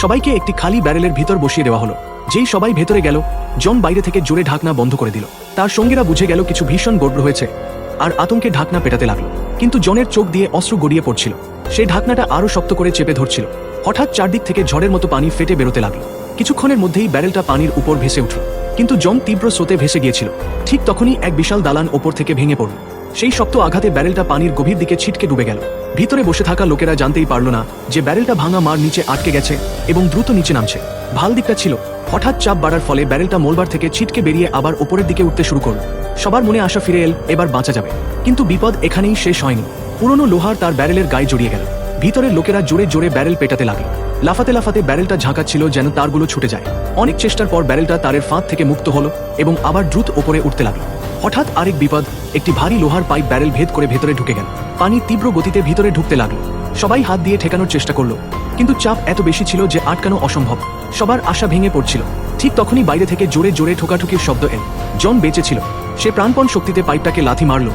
সবাইকে একটি খালি ব্যারেলের ভিতর বসিয়ে দেওয়া হলো। যেই সবাই ভেতরে গেল, জন বাইরে থেকে জোরে ঢাকনা বন্ধ করে দিল। তার সঙ্গীরা বুঝে গেল কিছু ভীষণ গড়বড় হয়েছে আর আতঙ্কে ঢাকনা পেটাতে লাগল। কিন্তু জনের চোখ দিয়ে অস্ত্র গড়িয়ে পড়ছিল। সেই ঢাকনাটা আরও শক্ত করে চেপে ধরছিল। হঠাৎ চারদিক থেকে ঝড়ের মতো পানি ফেটে বেরোতে লাগল। কিছুক্ষণের মধ্যেই ব্যারেলটা পানির উপর ভেসে উঠল। কিন্তু জন তীব্র স্রোতে ভেসে গিয়েছিল। ঠিক তখনই এক বিশাল দালান ওপর থেকে ভেঙে পড়ল। সেই শক্ত আঘাতে ব্যারেলটা পানির গভীর দিকে ছিটকে ডুবে গেল। ভিতরে বসে থাকা লোকেরা জানতেই পারল না যে ব্যারেলটা ভাঙা মার নিচে আটকে গেছে এবং দ্রুত নিচে নামছে। ভালো দিকটা ছিল। হঠাৎ চাপ বাড়ার ফলে ব্যারেলটা মোলবার থেকে ছিটকে বেরিয়ে আবার ওপরের দিকে উঠতে শুরু করল। সবার মনে আশা ফিরে এল, এবার বাঁচা যাবে। কিন্তু বিপদ এখানেই শেষ হয়নি। পুরনো লোহার তার ব্যারেলের গায়ে জড়িয়ে গেল। ভিতরের লোকেরা জোরে জোরে ব্যারেল পেটাতে লাগল। লাফাতে লাফাতে ব্যারেলটা ঝাঁকাচ্ছিল যেন তারগুলো ছুটে যায়। অনেক চেষ্টার পর ব্যারেলটা তারের ফাঁদ থেকে মুক্ত হলো এবং আবার দ্রুত ওপরে উঠতে লাগল। হঠাৎ আরেক বিপদ, একটি ভারী লোহার পাইপ ব্যারেল ভেদ করে ভেতরে ঢুকে গেল। পানি তীব্র গতিতে ভিতরে ঢুকতে লাগল। সবাই হাত দিয়ে ঠেকানোর চেষ্টা করল, কিন্তু চাপ এত বেশি ছিল যে আটকানো অসম্ভব। সবার আশা ভেঙে পড়ছিল। ঠিক তখনই বাইরে থেকে জোরে জোরে ঠোকাঠুকির শব্দ এল। জন বেঁচে ছিল। সে প্রাণপণ শক্তিতে পাইপটাকে লাথি মারল।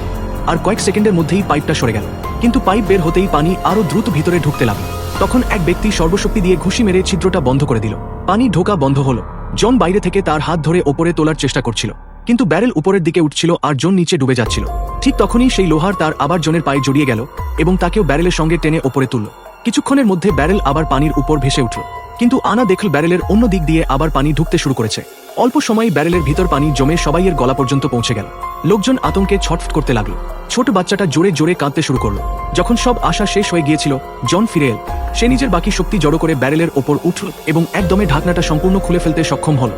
আর কয়েক সেকেন্ডের মধ্যেই পাইপটা সরে গেল। কিন্তু পাইপ বের হতেই পানি আরও দ্রুত ভিতরে ঢুকতে লাগল। তখন এক ব্যক্তি সর্বশক্তি দিয়ে ঘুষি মেরে ছিদ্রটা বন্ধ করে দিল। পানি ঢোকা বন্ধ হলো। জন বাইরে থেকে তার হাত ধরে ওপরে তোলার চেষ্টা করছিল। কিন্তু ব্যারেল উপরের দিকে উঠছিল আর জন নিচে ডুবে যাচ্ছিল। ঠিক তখনই সেই লোহার তার আবার জনের পায়ে জড়িয়ে গেল এবং তাকেও ব্যারেলের সঙ্গে টেনে ওপরে তুলল। কিছুক্ষণের মধ্যে ব্যারেল আবার পানির উপর ভেসে উঠল। কিন্তু আনা দেখল ব্যারেলের অন্য দিক দিয়ে আবার পানি ঢুকতে শুরু করেছে। অল্প সময় ব্যারেলের ভিতর পানি জমে সবাইয়ের গলা পর্যন্ত পৌঁছে গেল। লোকজন আতঙ্কে ছটফট করতে লাগল। ছোট বাচ্চাটা জোরে জোরে কাঁদতে শুরু করল। যখন সব আশা শেষ হয়ে গিয়েছিল, জন ফিরে এল। সে নিজের বাকি শক্তি জড়ো করে ব্যারেলের ওপর উঠল এবং একদমে ঢাকনাটা সম্পূর্ণ খুলে ফেলতে সক্ষম হল।